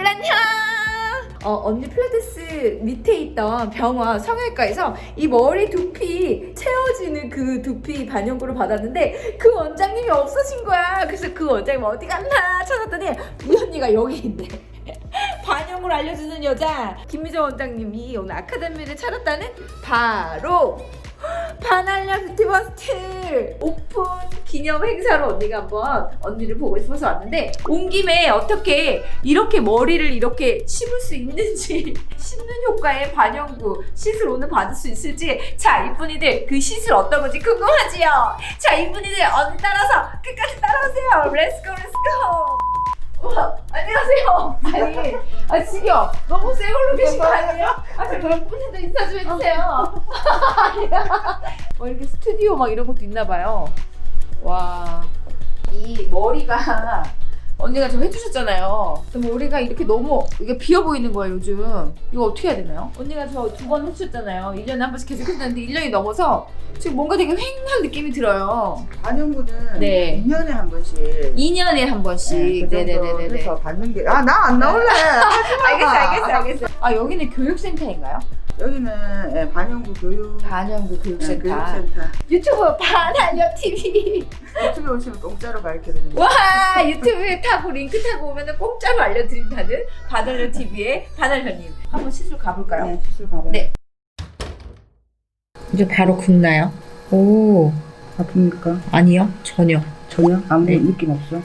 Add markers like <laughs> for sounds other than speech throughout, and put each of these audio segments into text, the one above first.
친구들 안녕! 어, 언니 필라테스 밑에 있던 병원 성형외과에서 이 머리 두피 채워지는 그 두피 반영구를 받았는데 그 원장님이 없어진 거야. 그래서 그 원장님 어디 갔나 찾았더니 이 언니가 여기 있네. <laughs> 반영을 알려주는 여자 김미정 원장님이 오늘 아카데미를 차렸다는 바로 바날라 뷰티버스트 오픈 기념 행사로 언니가 한번 언니를 보고 싶어서 왔는데 온 김에 어떻게 이렇게 머리를 이렇게 씹을 수 있는지 <laughs> 씹는 효과의 반영구 시술 오늘 받을 수 있을지. 자 이쁜이들 그 시술 어떤 건지 궁금하지요? 자 이쁜이들 언니 따라서 끝까지 따라오세요. 렛츠고 렛츠고 와, 안녕하세요. 아니, 아 지겨. 너무 새 걸로 계신 거 아니에요? 아, 저 그럼 분들도 인사 좀 해주세요. 뭐 이렇게 스튜디오 막 이런 것도 있나 봐요. 와, 이 머리가 언니가 저 해주셨잖아요. 근데 머리가 이렇게 너무 이게 비어 보이는 거예요 요즘. 이거 어떻게 해야 되나요? 언니가 저 두 번 해주셨잖아요. 1년에 한 번씩 계속 했는데 1년이 넘어서 지금 뭔가 되게 휑한 느낌이 들어요. 반영구는 네. 2년에 한 번씩 2년에 한 번씩. 네, 그 정도 네네네네. 해서 받는 게 아 나 안 나올래 알겠어, 알겠어, 알겠어. 아 여기는 교육센터인가요? 여기는 예, 반영구 교육 반영구 네, 교육센터. 교육센터 유튜브 반알려 TV. 유튜브에 오시면 공짜로 가르쳐 드립니다 와 유튜브에 타고 링크 타고 오면은 공짜로 알려드린다는 반알려 TV의 반알려님. 한번 시술 가볼까요? 네 시술 가봐요 네. 이제 바로 굽나요? 오 아픕니까? 아니요 전혀. 전혀 아무 네. 느낌 없어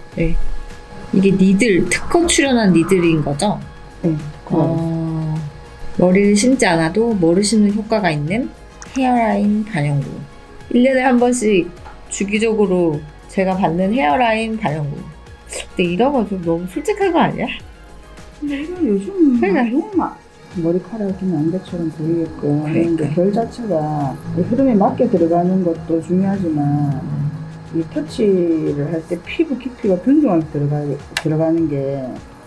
이게 니들 특허 출연한 니들인 거죠? 네 어, 머리를 심지 않아도 머리 심는 효과가 있는 헤어라인 반영구. 1년에 한 번씩 주기적으로 제가 받는 헤어라인 반영구. 근데 이런 거 좀 너무 솔직한 거 아니야? 근데 이거 요즘 그래. 너무 막 머리카락이 좀 안개처럼 보이게끔 그러니까. 결 자체가 이 흐름에 맞게 들어가는 것도 중요하지만 이 터치를 할 때 피부 깊이가 변동하게 들어가, 들어가는 게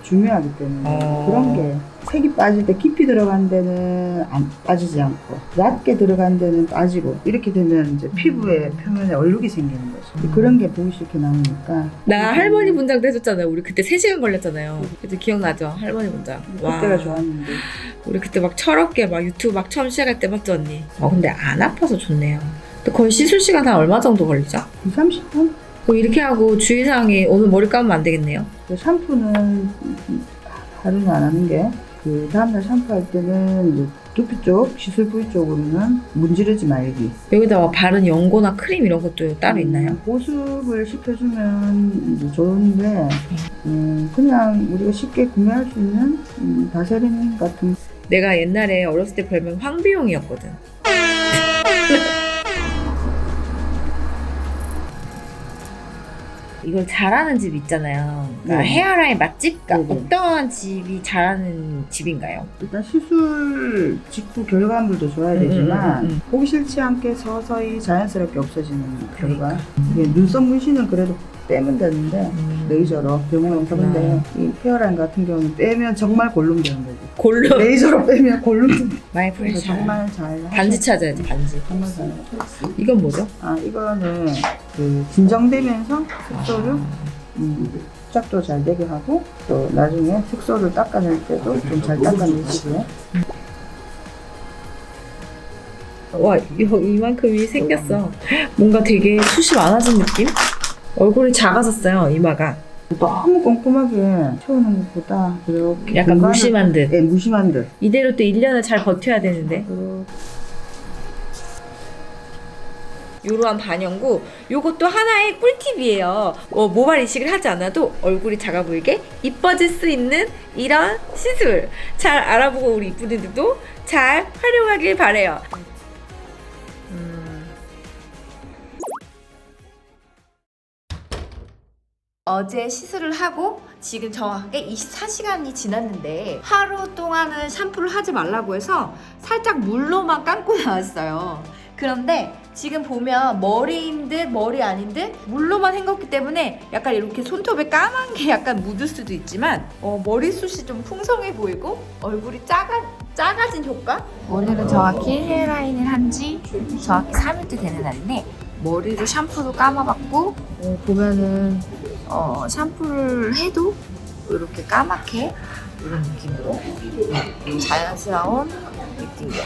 중요하기 때문에 어. 그런 게 색이 빠질 때 깊이 들어간 데는 안 빠지지 않고 얕게 들어간 데는 빠지고 이렇게 되면 이제 피부의 표면에 얼룩이 생기는 거죠. 그런 게 보기 싫게 나오니까 나 할머니 분장도 해줬잖아요. 우리 그때 3시간 걸렸잖아요. 그때 기억나죠? 할머니 분장. 그때가 좋았는데 우리 그때 막 철없게 막 유튜브 막 처음 시작할 때 봤죠, 언니? 어, 근데 안 아파서 좋네요. 근데 거의 시술 시간 한 얼마 정도 걸리죠? 2, 30분? 뭐 이렇게 하고 주의사항이 오늘 머리 감으면 안 되겠네요. 그 샴푸는 하루는 안 하는 게 그 다음날 샴푸할 때는 이제 두피 쪽 시술 부위 쪽으로는 문지르지 말기. 여기다가 바른 연고나 크림 이런 것도 따로 있나요? 음, 보습을 시켜주면 이제 좋은데 음, 그냥 우리가 쉽게 구매할 수 있는 음, 바세린 같은 내가 옛날에 어렸을 때 별명 황비용이었거든. <laughs> 이걸 잘하는 집 있잖아요. 그러니까 네. 헤어라인 맛집? 그러니까 네네. 어떠한 집이 잘하는 집인가요? 일단 시술 직후 결과물도 좋아야 되지만 음, 음, 음. 보기 싫지 않게 서서히 자연스럽게 없어지는 결과. 그러니까. 이게 눈썹 문신은 그래도 빼면 되는데 레이저로 병원에 그렇구나. 가는데 이 페어라인 같은 경우는 빼면 정말 골룸 되는 거지. 골로 레이저로 빼면 골룸 되는 마이 그래서 프레셔. 정말 잘 반지 찾아야지 반지. 정말 잘 이건 뭐죠? 아 이거는 그 진정되면서 색소를 음, 짝도 잘 되게 하고 또 나중에 색소를 닦아낼 때도 좀 잘 닦아내시고요. 와 이거 이만큼이 생겼어. 뭔가 되게 숱이 많아진 느낌? 얼굴이 작아졌어요 이마가. 너무 꼼꼼하게 채우는 것보다 이렇게 약간 공간을- 무심한 듯. 네, 무심한 듯. 이대로 또 1년을 잘 버텨야 되는데. 이러한 반영구 요것도 하나의 꿀팁이에요 어, 모발 이식을 하지 않아도 얼굴이 작아 보이게 이뻐질 수 있는 이런 시술 잘 알아보고 우리 이쁜이들도 잘 활용하길 바래요 어제 시술을 하고 지금 정확하게 24시간이 지났는데 하루 동안은 샴푸를 하지 말라고 해서 살짝 물로만 감고 나왔어요. 그런데 지금 보면 머리인 듯 머리 아닌 듯 물로만 헹궜기 때문에 약간 이렇게 손톱에 까만 게 약간 묻을 수도 있지만 어, 머리숱이 좀 풍성해 보이고 얼굴이 작아, 작아진 효과? 오늘은 정확히 헤어라인을 한 지 정확히 3일째 되는 날인데 머리를 샴푸로 감아봤고 어, 보면은 어, 샴푸를 해도 이렇게 까맣게 이런 느낌으로 음, 자연스러운 느낌이에요.